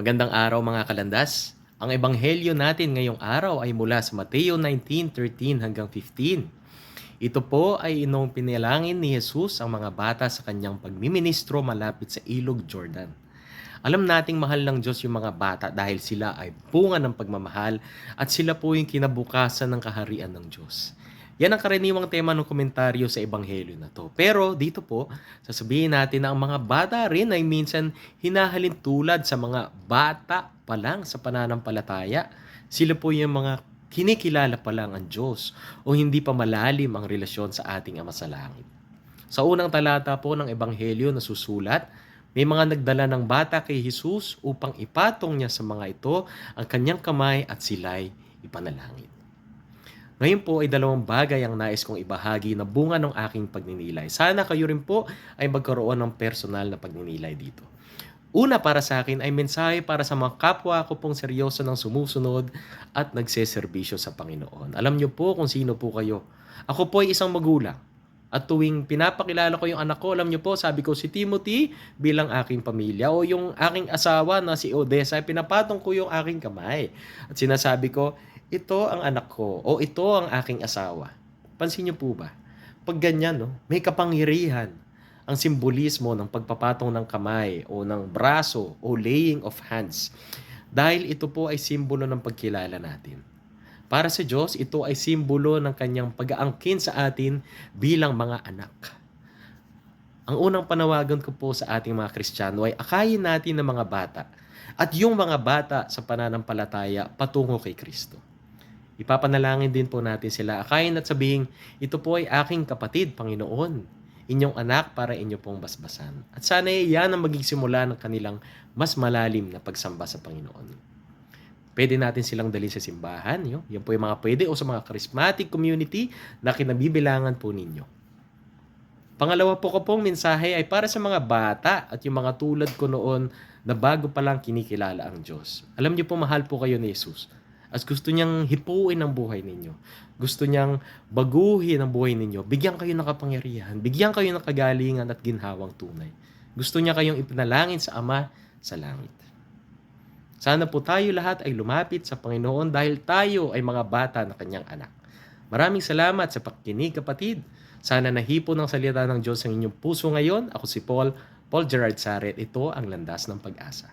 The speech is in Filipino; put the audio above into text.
Magandang araw mga kalandas. Ang ebanghelyo natin ngayong araw ay mula sa Mateo 19:13 hanggang 15. Ito po ay inong pinalangin ni Jesus ang mga bata sa kanyang pagmiministro malapit sa ilog Jordan. Alam nating mahal ng Diyos yung mga bata dahil sila ay bunga ng pagmamahal at sila po yung kinabukasan ng kaharian ng Diyos. Yan ang karaniwang tema ng komentaryo sa ebanghelyo na to. Pero dito po, sasabihin natin na ang mga bata rin ay minsan hinahalin tulad sa mga bata pa lang sa pananampalataya. Sila po yung mga kinikilala pa lang ang Diyos o hindi pa malalim ang relasyon sa ating Ama sa Langit. Sa unang talata po ng ebanghelyo na susulat, may mga nagdala ng bata kay Jesus upang ipatong niya sa mga ito ang kanyang kamay at sila'y ipanalangin. Ngayon po ay dalawang bagay ang nais kong ibahagi na bunga ng aking pagninilay. Sana kayo rin po ay magkaroon ng personal na pagninilay dito. Una para sa akin ay mensahe para sa mga kapwa ko pong seryoso ng sumusunod at nagseserbisyo sa Panginoon. Alam niyo po kung sino po kayo. Ako po ay isang magulang. At tuwing pinapakilala ko yung anak ko, alam niyo po, sabi ko si Timothy bilang aking pamilya o yung aking asawa na si Odessa, pinapatong ko yung aking kamay. At sinasabi ko, ito ang anak ko o ito ang aking asawa. Pansin niyo po ba? Pag ganyan, no, may kapangyarihan ang simbolismo ng pagpapatong ng kamay o ng braso o laying of hands. Dahil ito po ay simbolo ng pagkilala natin. Para sa Diyos, ito ay simbolo ng kanyang pag-aangkin sa atin bilang mga anak. Ang unang panawagan ko po sa ating mga Kristiyano ay akayin natin ng mga bata at yung mga bata sa pananampalataya patungo kay Kristo. Ipapanalangin din po natin sila. Akayin at sabihin, ito po ay aking kapatid, Panginoon. Inyong anak para inyo pong basbasan. At sana yan ang maging simula ng kanilang mas malalim na pagsamba sa Panginoon. Pwede natin silang dalhin sa simbahan. Yo. Yan po yung mga pwede o sa mga charismatic community na kinabibilangan po ninyo. Pangalawa po ko pong mensahe ay para sa mga bata at yung mga tulad ko noon na bago pa lang kinikilala ang Diyos. Alam niyo po, mahal po kayo ni Jesus. At gusto niyang hipuin ang buhay ninyo. Gusto niyang baguhin ang buhay ninyo. Bigyan kayo ng kapangyarihan. Bigyan kayo ng kagalingan at ginhawang tunay. Gusto niya kayong ipinalangin sa Ama sa langit. Sana po tayo lahat ay lumapit sa Panginoon dahil tayo ay mga bata na kanyang anak. Maraming salamat sa pakikinig kapatid. Sana nahipo ng salita ng Diyos ang inyong puso ngayon. Ako si Paul, Paul Gerard Saret. Ito ang landas ng pag-asa.